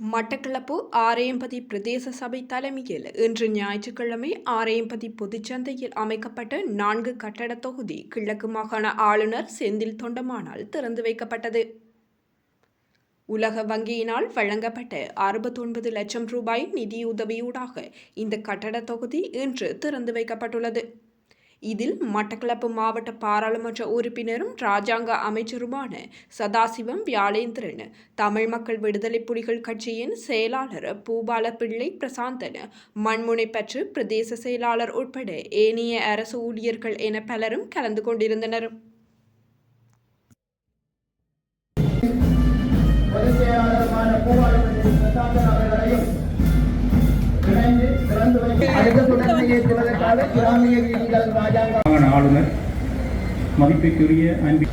மட்டக்களப்பு ஆரையம்பதி பிரதேச சபை தலைமையில் இன்று ஞாயிற்றுக்கிழமை ஆரையம்பதி பொதுச்சந்தையில் அமைக்கப்பட்ட நான்கு கட்டடத் தொகுதி கிழக்கு மாகாண ஆளுநர் செந்தில் தொண்டமானால் திறந்து வைக்கப்பட்டது. உலக வங்கியினால் வழங்கப்பட்ட அறுபத்தொன்பது லட்சம் ரூபாய் நிதியுதவியூடாக இந்த கட்டடத் தொகுதி இன்று திறந்து வைக்கப்பட்டுள்ளது. இதில் மட்டக்களப்பு மாவட்ட பாராளுமன்ற உறுப்பினரும் ராஜாங்க அமைச்சருமான சதாசிவம் வியாழேந்திரன் தமிழ் மக்கள் விடுதலை புலிகள் கட்சியின் செயலாளர் பூபால பிள்ளை பிரசாந்தன் மண்முனை பற்று பிரதேச செயலாளர் உட்பட ஏனைய அரசு ஊழியர்கள் என பலரும் கலந்து கொண்டிருந்தனர். பொதுச் தொடர்ந்து கிராமிய வீதிகள் ராஜாங்க ஆளுநர் மதிப்பிற்குரிய அன்பி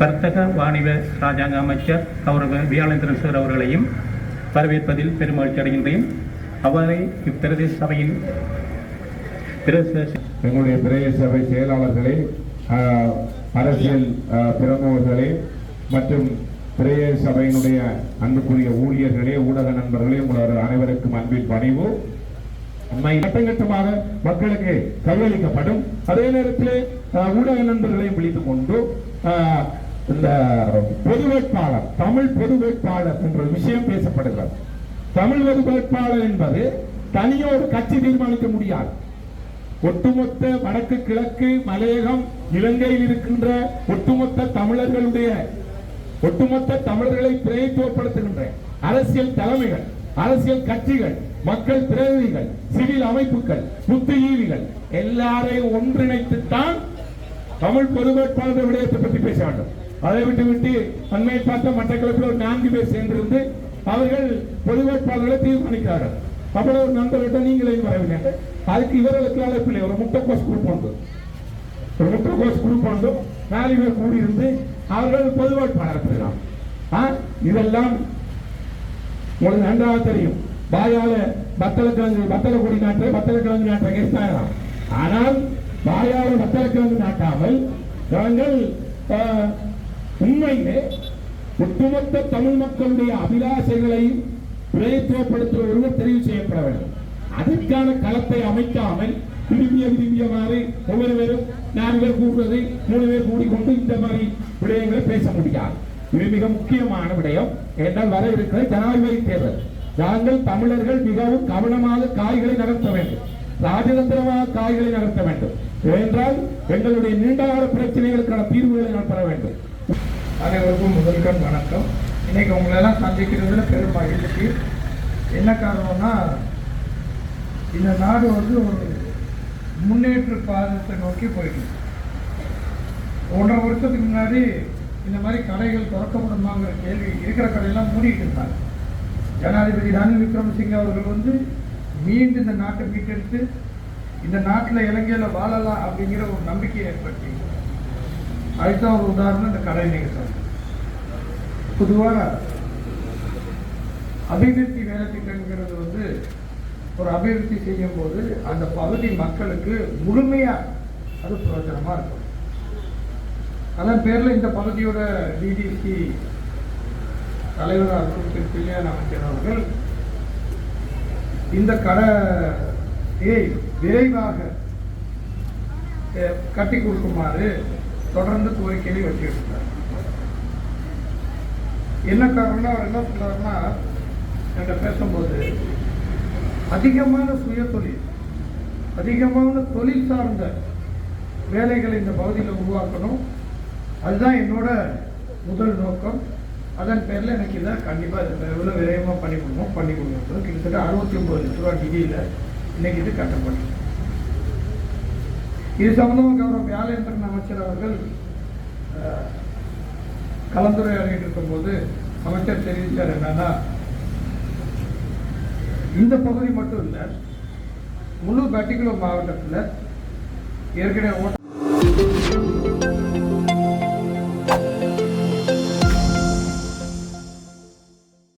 வர்த்தக வாணிப ராஜாங்க அமைச்சர் கௌரவ வியாழேந்திரன் சார் அவர்களையும் வரவேற்பதில் பெருமகிழ்ச்சி அடைகின்றேன். அவரை இப்பிரதேச சபையின் பிரதேச எங்களுடைய பிரதேச சபை செயலாளர்களே அரசியல் பிரமுகர்களே மற்றும் பிரேய சபையினுடைய அன்புக்குரிய ஊழியர்களே ஊடக நண்பர்களே உங்களோட அனைவருக்கும் அன்பின் பணிவு. கட்டங்கட்டமாக மக்களுக்கு கையளிக்கப்படும் அதே நேரத்தில் ஊடக நண்பர்களையும் விழித்துக் கொண்டு இந்த பொது வேட்பாளர் தமிழ் பொது வேட்பாளர் என்ற ஒரு விஷயம் பேசப்படுகிறது. தமிழ் பொது வேட்பாளர் என்பது தனியே ஒரு கட்சி தீர்மானிக்க முடியாது. ஒட்டுமொத்த வடக்கு கிழக்கு மலையகம் இலங்கையில் இருக்கின்ற ஒட்டுமொத்த தமிழர்களுடைய ஒட்டுமொத்த தமிழர்களை பிரதித்துவப்படுத்துகின்ற அரசியல் தலைமைகள் அரசியல் கட்சிகள் மக்கள் பிரதிநிதிகள் சிவில் அமைப்புகள் புத்திஜீவிகள் எல்லாரையும் ஒன்றிணைத்துத்தான் தமிழ் பொதுவேட்பாளர் விடயத்தை பற்றி பேச வேண்டும். அதை விட்டு விட்டு அண்மையை பார்த்த மட்டக்களப்பில் ஒரு நான்கு பேர் சேர்ந்திருந்து அவர்கள் பொது வேட்பாளர்களை தீர்மானிக்கிறார்கள். அப்படி ஒரு நண்பர்கிட்ட நீங்களே வரவில்லை. அதுக்கு இவர்களுக்கு அழைப்பில்லை ஒரு முட்டைக்கோஸ் குரூப் உண்டு. ஒரு முட்டைக்கோஸ் குரூப் உண்டு. நாலு பேர் கூடியிருந்து அவர்கள் பொது வேட்பாளர் பெறலாம் இதெல்லாம் உங்களுக்கு நன்றாக தெரியும். வாயால பத்தலக்கிழங்கு பத்தல கொடி நாட்டு பத்தலக்கிழங்கு நாட்டை கேட்டாராம் ஆனால் வாயால பத்தலக்கிழங்கு நாட்டாமல் நாங்கள் உண்மையிலே ஒட்டுமொத்த தமிழ் மக்களுடைய அபிலாசைகளை பிரதித்துவப்படுத்துகிற ஒருவர் தெரிவு செய்யப்பட வேண்டும். அதற்கான களத்தை அமைக்காமல் விரும்பிய விரும்பியமாறு ஒவ்வொருவரும் நாலு பேர் கூடுறது மூணு பேர் கூடிக்கொண்டு இந்த மாதிரி விடயங்களை பேச முடியாது. இது மிக முக்கியமான விடயம். என்றால் வர இருக்கிற ஜனாதிபதி தேர்தல். நாங்கள் தமிழர்கள் மிகவும் கவனமாக காய்களை நகர்த்த வேண்டும். ராஜதந்திரமாக காய்களை நகர்த்த வேண்டும். ஏனென்றால் எங்களுடைய நீண்டகால பிரச்சனைகளுக்கான தீர்வுகளை நான் பெற வேண்டும். அனைவருக்கும் முதல்கண் வணக்கம். இன்னைக்கு உங்களெல்லாம் சந்திக்கிறதுல பெரும் மகிழ்ச்சி. என்ன காரணம்னா இந்த நாடு வந்து ஒரு முன்னேற்ற பாதத்தை நோக்கி போயிட்டு ஒன்றரை வருஷத்துக்கு முன்னாடி இந்த மாதிரி கடைகள் திறக்கப்படுமாங்கிற கேள்வி இருக்கிற கடையெல்லாம் மூடிட்டு இருந்தாங்க. ஜனாதிபதி ரணில் விக்ரமசிங்க அவர்கள் வந்து மீண்டும் இந்த நாட்டை மீட்டெடுத்து இந்த நாட்டில் இலங்கையில் வாழலாம் அப்படிங்கிற ஒரு நம்பிக்கையை ஏற்படுத்தி. அடுத்த ஒரு உதாரணம் இந்த கடை நிகழ்ச்சி பொதுவாக அபிவிருத்தி வேலை திட்டங்கிறது வந்து ஒரு அபிவிருத்தி செய்யும் போது அந்த பகுதி மக்களுக்கு முழுமையாக அது பிரயோஜனமாக இருக்கும். அதன் பேரில் இந்த பகுதியோட டிடிசி தலைவராக இருக்கும் திரு பிள்ளையான அமைச்சர் அவர்கள் இந்த கடையை விரைவாக கட்டி கொடுக்குமாறு தொடர்ந்து கோரிக்கையை வச்சிருக்கிறார். என்ன காரணம்னா அவர் என்ன சொல்கிறாருன்னா என்கிட்ட பேசும்போது அதிகமான சுய தொழில் அதிகமான தொழில் சார்ந்த வேலைகளை இந்த பகுதியில் உருவாக்கணும். அதுதான் என்னோட முதல் நோக்கம். அதன் பேரில் எனக்கு இதை கண்டிப்பாக எவ்வளோ விரைவாக பண்ணி கொடுக்கணும் பண்ணி கொடுக்கணும். கிட்டத்தட்ட அறுபத்தி ஒம்பது லட்ச ரூபா டிகிரியில் இன்னைக்கு இது கட்டப்படும் இது சம்பந்தமாக கௌரவ வியாழேந்திரன் அமைச்சர் அவர்கள் கலந்துரையாடிட்டு இருக்கும்போது அமைச்சர் தெரிவித்தார் என்னன்னா இந்த பகுதி மட்டும் இல்லை முழு பட்டிகுலர் மாவட்டத்தில் ஏற்கனவே ஓட்ட